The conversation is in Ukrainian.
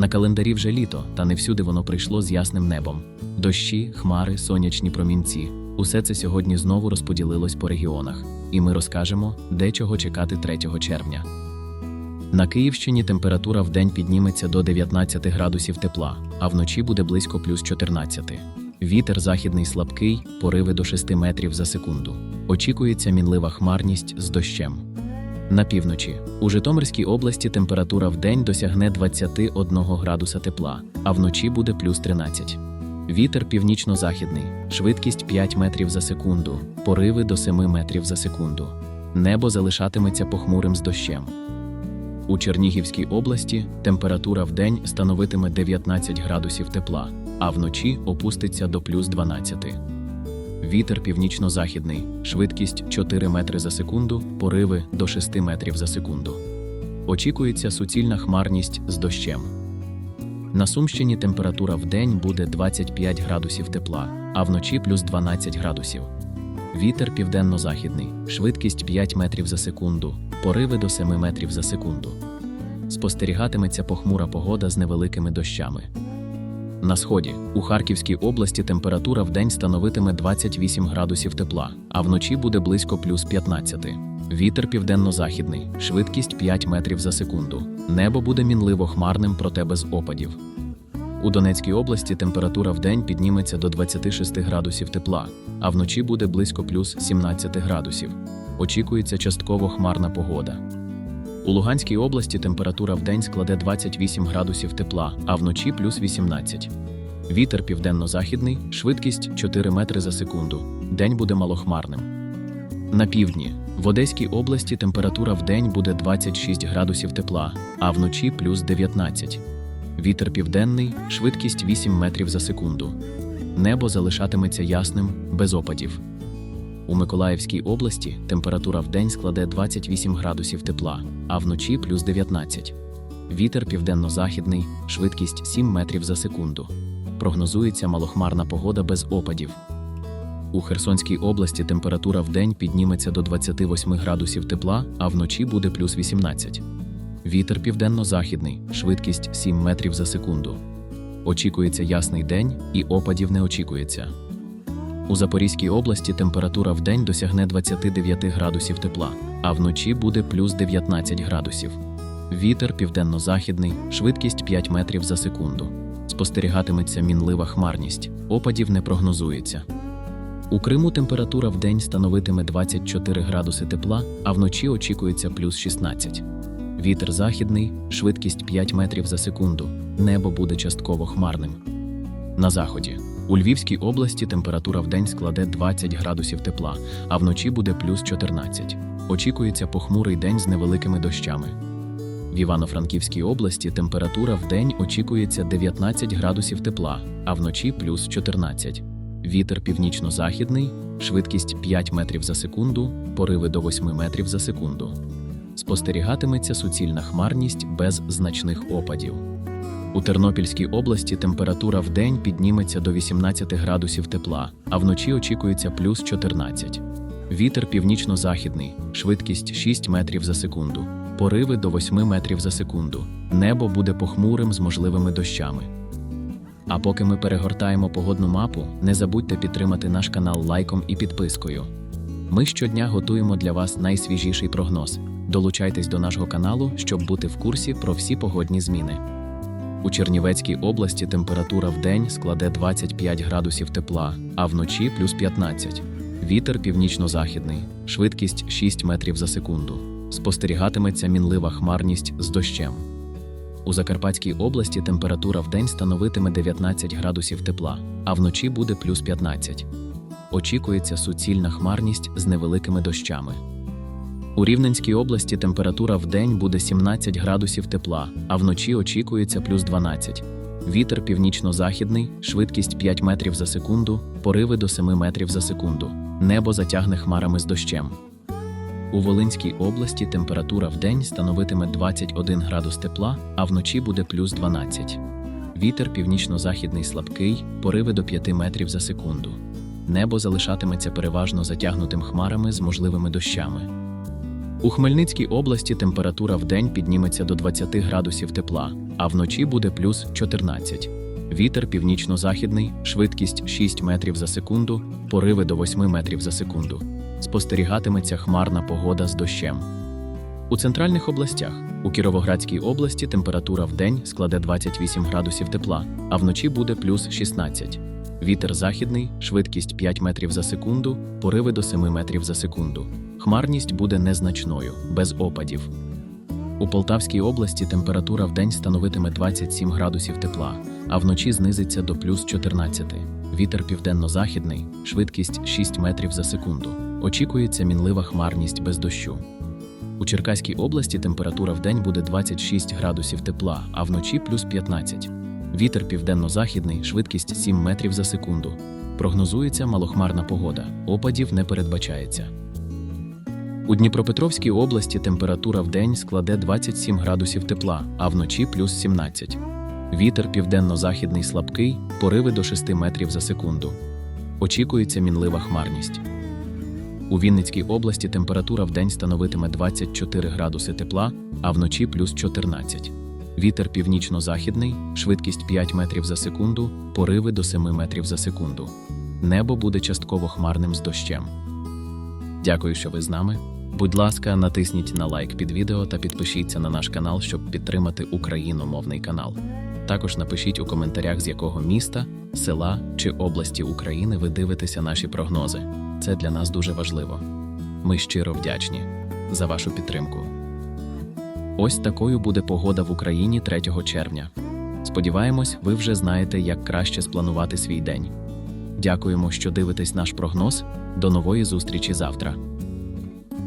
На календарі вже літо, та не всюди воно прийшло з ясним небом. Дощі, хмари, сонячні промінці. Усе це сьогодні знову розподілилось по регіонах, і ми розкажемо, де чого чекати 3 червня. На Київщині температура вдень підніметься до 19 градусів тепла, а вночі буде близько плюс 14. Вітер західний слабкий, пориви до 6 метрів за секунду. Очікується мінлива хмарність з дощем. На півночі у Житомирській області температура вдень досягне 21 градуса тепла, а вночі буде плюс 13. Вітер північно-західний, швидкість 5 метрів за секунду, пориви до 7 метрів за секунду. Небо залишатиметься похмурим з дощем. У Чернігівській області температура вдень становитиме 19 градусів тепла, а вночі опуститься до плюс 12. Вітер північно-західний, швидкість 4 метри за секунду, пориви до 6 метрів за секунду. Очікується суцільна хмарність з дощем. На Сумщині температура вдень буде 25 градусів тепла, а вночі плюс 12 градусів. Вітер південно-західний, швидкість 5 метрів за секунду, пориви до 7 метрів за секунду. Спостерігатиметься похмура погода з невеликими дощами. На сході у Харківській області температура вдень становитиме 28 градусів тепла, а вночі буде близько плюс 15. Вітер південно-західний, швидкість 5 метрів за секунду. Небо буде мінливо хмарним, проте без опадів. У Донецькій області температура вдень підніметься до 26 градусів тепла, а вночі буде близько плюс 17 градусів. Очікується частково хмарна погода. У Луганській області температура вдень складе 28 градусів тепла, а вночі плюс 18. Вітер південно-західний, швидкість 4 метри за секунду. День буде малохмарним. На півдні в Одеській області температура вдень буде 26 градусів тепла, а вночі плюс 19. Вітер південний, швидкість 8 метрів за секунду. Небо залишатиметься ясним, без опадів. У Миколаївській області температура вдень складе 28 градусів тепла, а вночі плюс 19. Вітер південно-західний, швидкість 7 метрів за секунду. Прогнозується малохмарна погода без опадів. У Херсонській області температура вдень підніметься до 28 градусів тепла, а вночі буде плюс 18. Вітер південно-західний, швидкість 7 метрів за секунду. Очікується ясний день і опадів не очікується. У Запорізькій області температура вдень досягне 29 градусів тепла, а вночі буде плюс 19 градусів. Вітер південно-західний, швидкість 5 метрів за секунду. Спостерігатиметься мінлива хмарність, опадів не прогнозується. У Криму температура вдень становитиме 24 градуси тепла, а вночі очікується плюс 16. Вітер західний, швидкість 5 метрів за секунду. Небо буде частково хмарним. На заході. У Львівській області температура вдень складе 20 градусів тепла, а вночі буде плюс 14. Очікується похмурий день з невеликими дощами. В Івано-Франківській області температура вдень очікується 19 градусів тепла, а вночі плюс 14. Вітер північно-західний, швидкість 5 метрів за секунду, пориви до 8 метрів за секунду. Спостерігатиметься суцільна хмарність без значних опадів. У Тернопільській області температура вдень підніметься до 18 градусів тепла, а вночі очікується плюс 14. Вітер північно-західний, швидкість 6 метрів за секунду, пориви до 8 метрів за секунду. Небо буде похмурим з можливими дощами. А поки ми перегортаємо погодну мапу, не забудьте підтримати наш канал лайком і підпискою. Ми щодня готуємо для вас найсвіжіший прогноз. Долучайтесь до нашого каналу, щоб бути в курсі про всі погодні зміни. У Чернівецькій області температура вдень складе 25 градусів тепла, а вночі плюс 15. Вітер північно-західний, швидкість 6 метрів за секунду. Спостерігатиметься мінлива хмарність з дощем. У Закарпатській області температура вдень становитиме 19 градусів тепла, а вночі буде плюс 15. Очікується суцільна хмарність з невеликими дощами. У Рівненській області температура вдень буде 17 градусів тепла, а вночі очікується плюс 12. Вітер північно-західний, швидкість 5 метрів за секунду, пориви до 7 метрів за секунду. Небо затягне хмарами з дощем. У Волинській області температура вдень становитиме 21 градус тепла, а вночі буде плюс 12. Вітер північно-західний слабкий, пориви до 5 метрів за секунду. Небо залишатиметься переважно затягнутим хмарами з можливими дощами. У Хмельницькій області температура в день підніметься до 20 градусів тепла, а вночі буде плюс 14. Вітер північно-західний, швидкість 6 метрів за секунду, пориви до 8 метрів за секунду. Спостерігатиметься хмарна погода з дощем. У центральних областях у Кіровоградській області температура в день складе 28 градусів тепла, а вночі буде плюс 16. Вітер західний, швидкість 5 метрів за секунду, пориви до 7 метрів за секунду. Хмарність буде незначною, без опадів. У Полтавській області температура в день становитиме 27 градусів тепла, а вночі знизиться до плюс 14. Вітер південно-західний, швидкість 6 метрів за секунду. Очікується мінлива хмарність без дощу. У Черкаській області температура в день буде 26 градусів тепла, а вночі плюс 15. Вітер південно-західний, швидкість 7 метрів за секунду. Прогнозується малохмарна погода, опадів не передбачається. У Дніпропетровській області температура в день складе 27 градусів тепла, а вночі плюс 17. Вітер південно-західний слабкий, пориви до 6 метрів за секунду. Очікується мінлива хмарність. У Вінницькій області температура в день становитиме 24 градуси тепла, а вночі плюс 14. Вітер північно-західний, швидкість 5 метрів за секунду, пориви до 7 метрів за секунду. Небо буде частково хмарним з дощем. Дякую, що ви з нами. Будь ласка, натисніть на лайк під відео та підпишіться на наш канал, щоб підтримати україномовний канал. Також напишіть у коментарях, з якого міста, села чи області України ви дивитеся наші прогнози. Це для нас дуже важливо. Ми щиро вдячні за вашу підтримку. Ось такою буде погода в Україні 3 червня. Сподіваємось, ви вже знаєте, як краще спланувати свій день. Дякуємо, що дивитесь наш прогноз. До нової зустрічі завтра.